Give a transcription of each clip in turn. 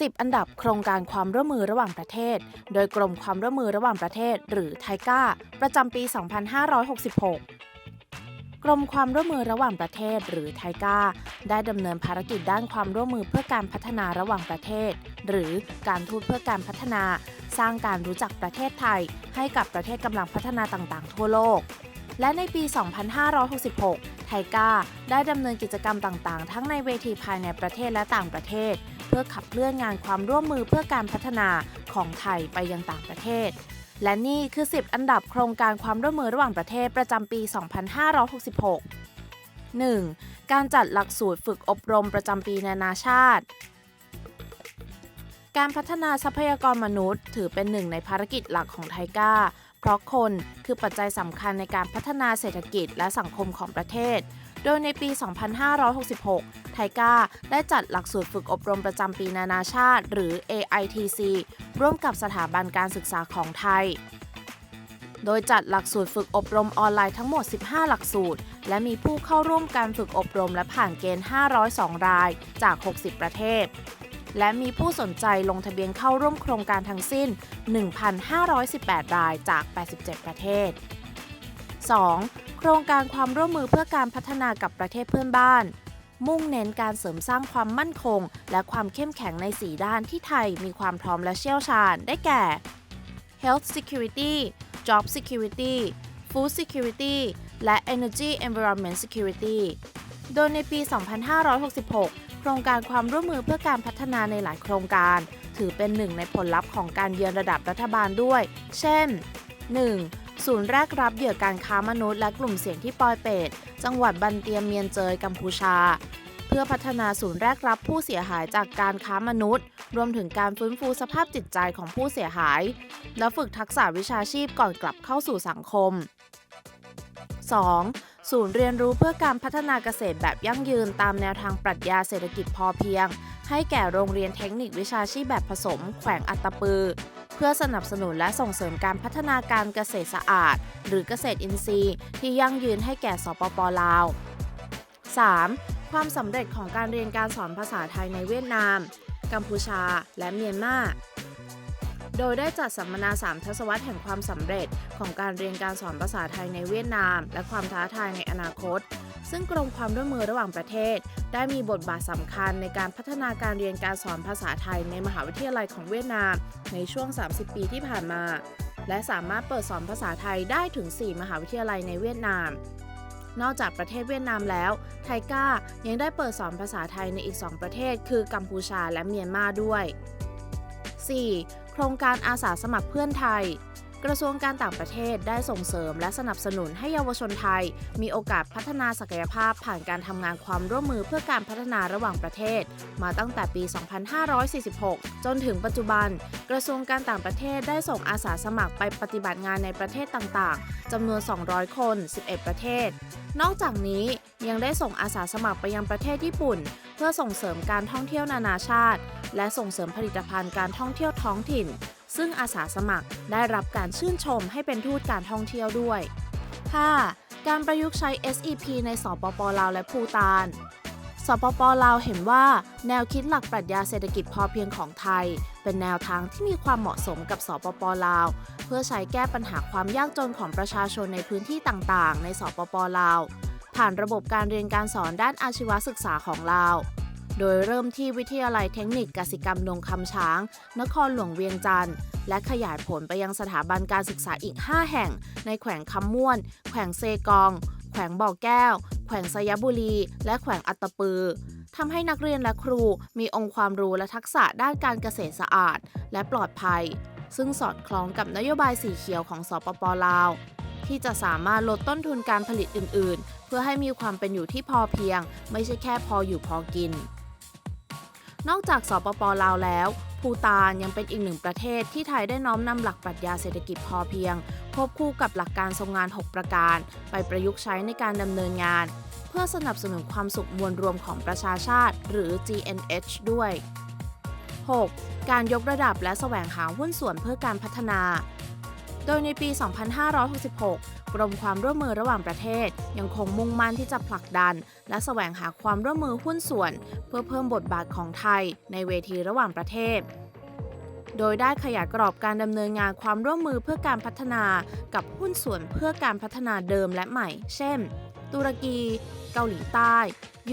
10 อันดับโครงการความร่วมมือระหว่างประเทศ โดยกรมความร่วมมือระหว่างประเทศ หรือไทก้า ประจำปี 2566กรมความร่วมมือระหว่างประเทศหรือไทก้า ได้ดำเนินภารกิจด้านความร่วมมือเพื่อการพัฒนาระหว่างประเทศ หรือการทูตเพื่อการพัฒนา สร้างการรู้จักประเทศไทย ให้กับประเทศกำลังพัฒนาต่างๆ ทั่วโลก และในปี 2566 ไทก้าได้ดำเนินกิจกรรมต่างๆ ทั้งในเวทีภายในประเทศและต่างประเทศ เพื่อขับเคลื่อนงานความร่วมมือเพื่อการพัฒนาของไทยไปยังต่างประเทศ และนี่คือ 10 อันดับโครงการความร่วมมือระหว่างประเทศประจำปี 2566 1. การจัดหลักสูตรฝึกอบรมประจำปีนานาชาติ การพัฒนาทรัพยากรมนุษย์ ถือเป็นหนึ่งในภารกิจหลักของไทก้า เพราะคนคือปัจจัยสำคัญในการพัฒนาเศรษฐกิจและสังคมของประเทศ โดยในปี 2566 ไทก้าได้จัดหลักสูตรฝึกอบรมประจำปีนานาชาติ หรือ AITC ร่วมกับสถาบันการศึกษาของไทย โดยจัดหลักสูตรฝึกอบรมออนไลน์ทั้งหมด 15 หลักสูตร และมีผู้เข้าร่วมการฝึกอบรมและผ่านเกณฑ์ 502 รายจาก 60 ประเทศ และมีผู้สนใจลงทะเบียนเข้าร่วมโครงการทั้งสิ้น 1,518 รายจาก 87 ประเทศ 2. โครงการความร่วมมือเพื่อการพัฒนากับประเทศเพื่อนบ้าน มุ่งเน้นการเสริมสร้างความมั่นคง และความเข้มแข็งใน 4 ด้านที่ไทยมีความพร้อมและเชี่ยวชาญ ได้แก่ Health Security Job Security Food Security และ Energy Environment Security โดยในปี 2566 ครงการความร่วมมือเพื่อการพัฒนาในหลายโครงการ ถือเป็นหนึ่งในผลลัพธ์ของการเยือนระดับรัฐบาลด้วย เช่น 1. ศูนย์แรกรับเหยื่อการค้ามนุษย์และกลุ่มเสี่ยงที่ปอยเปตจังหวัดบันเตียมเมียนเจยกัมพูชา เพื่อพัฒนาศูนย์แรกรับผู้เสียหายจากการค้ามนุษย์ รวมถึงการฟื้นฟูสภาพจิตใจของผู้เสียหาย และฝึกทักษะวิชาชีพก่อนกลับเข้าสู่สังคม 2. ศูนย์เรียนรู้เพื่อการพัฒนาเกษตรแบบยั่งยืนตามแนวทางปรัชญาเศรษฐกิจพอเพียง ให้แก่โรงเรียนเทคนิควิชาชีพแบบผสม แขวงอัตตปือ เพื่อสนับสนุนและส่งเสริมการพัฒนาการเกษตรสะอาด หรือเกษตรอินทรีย์ ที่ยั่งยืนให้แก่สปปลาว 3. ความสำเร็จของการเรียนการสอนภาษาไทยในเวียดนาม กัมพูชา และเมียนมา โดยได้จัดสัมมนา 3 ทศวรรษแห่งความสำเร็จ ของการเรียนการสอนภาษาไทยในเวียดนาม และความท้าทายในอนาคต ซึ่งกรมความร่วมมือระหว่างประเทศ ได้มีบทบาทสำคัญในการพัฒนาการเรียนการสอนภาษาไทยในมหาวิทยาลัยของเวียดนาม ในช่วง 30 ปีที่ผ่านมา และสามารถเปิดสอนภาษาไทยได้ถึง 4 มหาวิทยาลัยในเวียดนามนอกจากประเทศเวียดนามแล้ว ไทก้ายังได้เปิดสอนภาษาไทยในอีก 2 ประเทศ คือกัมพูชาและเมียนมาด้วย 4. โครงการอาสาสมัครเพื่อนไทย กระทรวงการต่างประเทศได้ส่งเสริมและสนับสนุนให้เยาวชนไทย มีโอกาสพัฒนาศักยภาพผ่านการทำงานความร่วมมือเพื่อการพัฒนาระหว่างประเทศ มาตั้งแต่ปี 2546 จนถึงปัจจุบัน กระทรวงการต่างประเทศได้ส่งอาสาสมัครไปปฏิบัติงานในประเทศต่างๆจำนวน 200 คน 11 ประเทศ นอกจากนี้ยังได้ส่งอาสาสมัครไปยังประเทศญี่ปุ่น เพื่อส่งเสริมการท่องเที่ยวนานาชาติ และส่งเสริมผลิตภัณฑ์การท่องเที่ยวท้องถิ่น ซึ่งอาสาสมัครได้รับการชื่นชมให้เป็นทูตการท่องเที่ยวด้วย 5. การประยุกต์ใช้ SEP ในสปปลาวและภูตานสปปลาวเห็นว่าแนวคิดหลักปรัชญาเศรษฐกิจพอเพียงของไทย เป็นแนวทางที่มีความเหมาะสมกับสปปลาว เพื่อใช้แก้ปัญหาความยากจนของประชาชนในพื้นที่ต่างๆ ในสปปลาว ผ่านระบบการเรียนการสอนด้านอาชีวศึกษาของลาว โดยเริ่มที่วิทยาลัยเทคนิคกสิกรรมดงคำช้าง นครหลวงเวียงจันทร์ และขยายผลไปยังสถาบันการศึกษาอีก 5 แห่ง ในแขวงคำม่วน แขวงเซกอง แขวงบ่อแก้ว แขวงสยบุรี และแขวงอัตตปือทำให้นักเรียนและครูมีองค์ความรู้และทักษะด้านการเกษตรสะอาด และปลอดภัย ซึ่งสอดคล้องกับนโยบายสีเขียวของสปปลาวที่จะสามารถลดต้นทุนการผลิตอื่น ๆ เพื่อให้มีความเป็นอยู่ที่พอเพียง ไม่ใช่แค่พออยู่พอกิน นอกจากสปปลาวแล้วภูตานยังเป็นอีกหนึ่งประเทศที่ไทยได้น้อมนำหลักปรัชญาเศรษฐกิจพอเพียงควบคู่กับหลักการทรงงาน 6 ประการ ไปประยุกต์ใช้ในการดำเนินงาน เพื่อสนับสนุนความสุขมวลรวมของประชาชาติ หรือ GNH ด้วย 6. การยกระดับและแสวงหาหุ้นส่วนเพื่อการพัฒนา โดยในปี 2566 รมความร่วมมือระหว่างประเทศ ยังคงมุ่งมั่นที่จะผลักดัน และแสวงหาความร่วมมือหุ้นส่วน เพื่อเพิ่มบทบาทของไทย ในเวทีระหว่างประเทศ โดยได้ขยายกรอบการดำเนินงานความร่วมมือเพื่อการพัฒนากับหุ้นส่วนเพื่อการพัฒนาเดิมและใหม่ เช่น ตุรกี เกาหลีใต้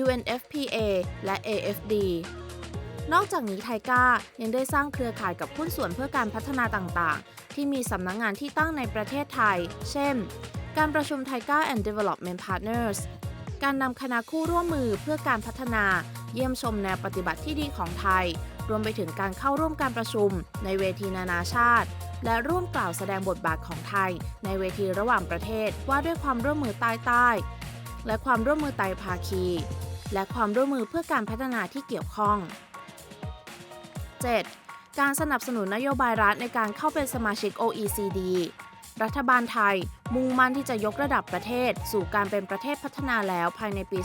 UNFPA และ AFD นอกจากนี้ไทก้ายังได้สร้างเครือข่ายกับหุ้นส่วนเพื่อการพัฒนาต่างๆ ที่มีสำนักงงานที่ตั้งในประเทศไทย เช่น การประชุมไทก้า and Development Partners การนำคณะคู่ร่วมมือเพื่อการพัฒนา เยี่ยมชมแนวปฏิบัติที่ดีของไทย รวมไปถึงการเข้าร่วมการประชุม ในเวทีนานาชาติ และร่วมกล่าวแสดงบทบาทของไทย ในเวทีระหว่างประเทศว่าด้วยความร่วมมือใต้ใต้ และความร่วมมือไตรภาคี และความร่วมมือเพื่อการพัฒนาที่เกี่ยวข้อง 7. การสนับสนุนนโยบายรัฐในการเข้าเป็นสมาชิก OECD รัฐบาลไทยมุ่งมั่นที่จะยกระดับประเทศ สู่การเป็นประเทศพัฒนาแล้วภายในปี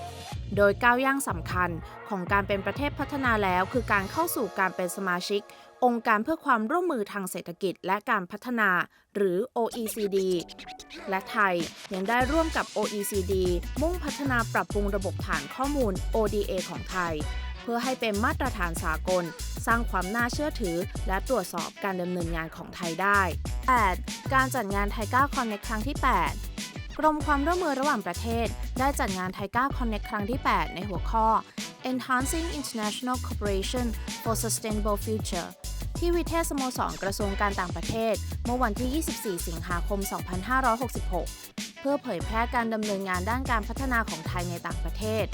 2571 โดยก้าวย่างสำคัญของการเป็นประเทศพัฒนาแล้ว คือการเข้าสู่การเป็นสมาชิก องค์การเพื่อความร่วมมือทางเศรษฐกิจและการพัฒนา หรือ OECD และไทยยังได้ร่วมกับ OECD มุ่งพัฒนาปรับปรุงระบบฐานข้อมูล ODA ของไทย พื่อให้เป็นมาตรฐานสากล สร้างความน่าเชื่อถือ และตรวจสอบการดำเนินงานของไทยได้ 8. การจัดงานไทก้าคอนเน็กครั้งที่ 8 กรมความร่วมมือระหว่างประเทศ ได้จัดงานไทก้าคอนเน็กครั้งที่ 8 ในหัวข้อ Enhancing International Cooperation for Sustainable Future ที่วิเทศสโมสรกระทรวงการต่างประเทศ เมื่อวันที่ 24 สิงหาคม 2566 เพื่อเผยแพร่การดำเนินงานด้านการพัฒนาของไทยในต่างประเทศ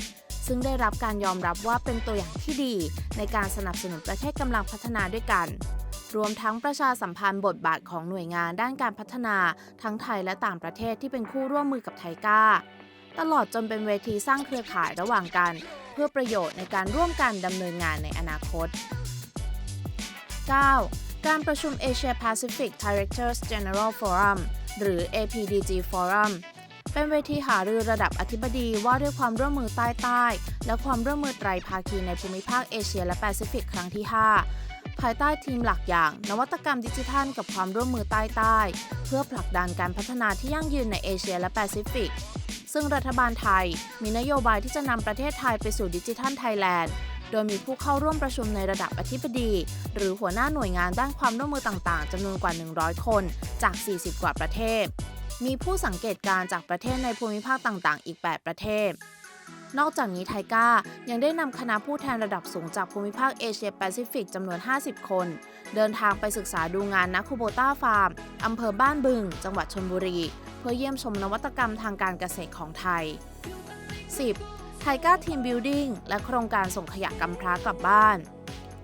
ซึ่งได้รับการยอมรับว่าเป็นตัวอย่างที่ดี ในการสนับสนุนประเทศกำลังพัฒนาด้วยกัน รวมทั้งประชาสัมพันธ์บทบาทของหน่วยงานด้านการพัฒนา ทั้งไทยและต่างประเทศที่เป็นคู่ร่วมมือกับไทก้า ตลอดจนเป็นเวทีสร้างเครือข่ายระหว่างกัน เพื่อประโยชน์ในการร่วมกันดำเนินงานในอนาคต 9. การประชุม Asia Pacific Directors General Forum หรือ APDG Forum เป็นเวทีหารือระดับอธิบดีว่าด้วยความร่วมมือใต้ใต้ และความร่วมมือไตรภาคีในภูมิภาคเอเชียและแปซิฟิกครั้งที่ 5 ภายใต้ทีมหลักอย่าง นวัตกรรมดิจิทัล กับความร่วมมือใต้ใต้ เพื่อผลักดันการพัฒนาที่ยั่งยืนในเอเชียและแปซิฟิก ซึ่งรัฐบาลไทย มีนโยบายที่จะนำประเทศไทยไปสู่ดิจิทัลไทยแลนด์โดยมีผู้เข้าร่วมประชุมในระดับอธิบดี หรือหัวหน้าหน่วยงานด้านความร่วมมือต่าง ๆ จำนวนกว่า 100 คน จาก 40 กว่าประเทศ มีผู้สังเกตการณ์จากประเทศในภูมิภาคต่างๆ อีก 8 ประเทศ นอกจากนี้ไทก้ายังได้นำคณะผู้แทนระดับสูงจากภูมิภาคเอเชียแปซิฟิกจำนวน 50 คน เดินทางไปศึกษาดูงานนักคูโบต้าฟาร์มอำเภอบ้านบึง จังหวัดชลบุรี เพื่อเยี่ยมชมนวัตกรรมทางการเกษตรของไทย 10. ไทก้าทีมบิลดิ้งและโครงการส่งขยะกำพร้ากลับบ้าน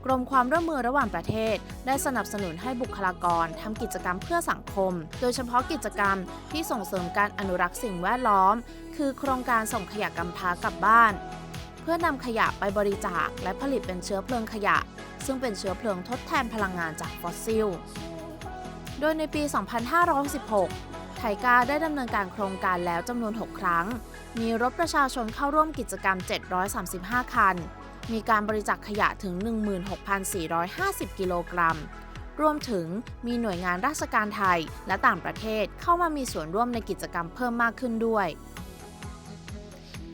กรมความร่วมมือระหว่างประเทศ ได้สนับสนุนให้บุคลากรทำกิจกรรมเพื่อสังคม โดยเฉพาะกิจกรรมที่ส่งเสริมการอนุรักษ์สิ่งแวดล้อม คือโครงการส่งขยะกำพร้ากลับบ้าน เพื่อนำขยะไปบริจาคและผลิตเป็นเชื้อเพลิงขยะ ซึ่งเป็นเชื้อเพลิงทดแทนพลังงานจากฟอสซิล โดยในปี 2516 ไทก้าได้ดำเนินการโครงการแล้วจำนวน 6 ครั้ง มีรถประชาชนเข้าร่วมกิจกรรม 735 คัน มีการบริจาคขยะถึง 16,450 กิโลกรัม รวมถึงมีหน่วยงานราชการไทยและต่างประเทศเข้ามามีส่วนร่วมในกิจกรรมเพิ่มมากขึ้นด้วย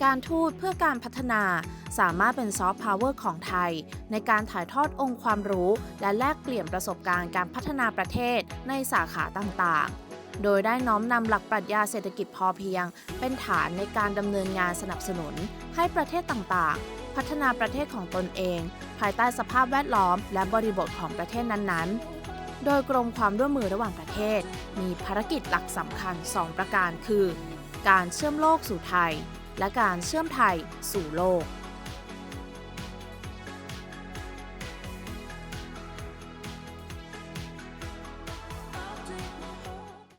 การทูตเพื่อการพัฒนาสามารถเป็นซอฟต์พาวเวอร์ของไทย ในการถ่ายทอดองค์ความรู้ และแลกเปลี่ยนประสบการณ์การพัฒนาประเทศในสาขาต่างๆ โดยได้น้อมนำหลักปรัชญาเศรษฐกิจพอเพียง เป็นฐานในการดำเนินงานสนับสนุน ให้ประเทศต่างๆ พัฒนาประเทศของตนเอง ภายใต้สภาพแวดล้อม และบริบทของประเทศนั้นๆ โดยกรมความร่วมมือระหว่างประเทศ มีภารกิจหลักสำคัญ 2 ประการคือ การเชื่อมโลกสู่ไทย และการเชื่อมไทยสู่โลก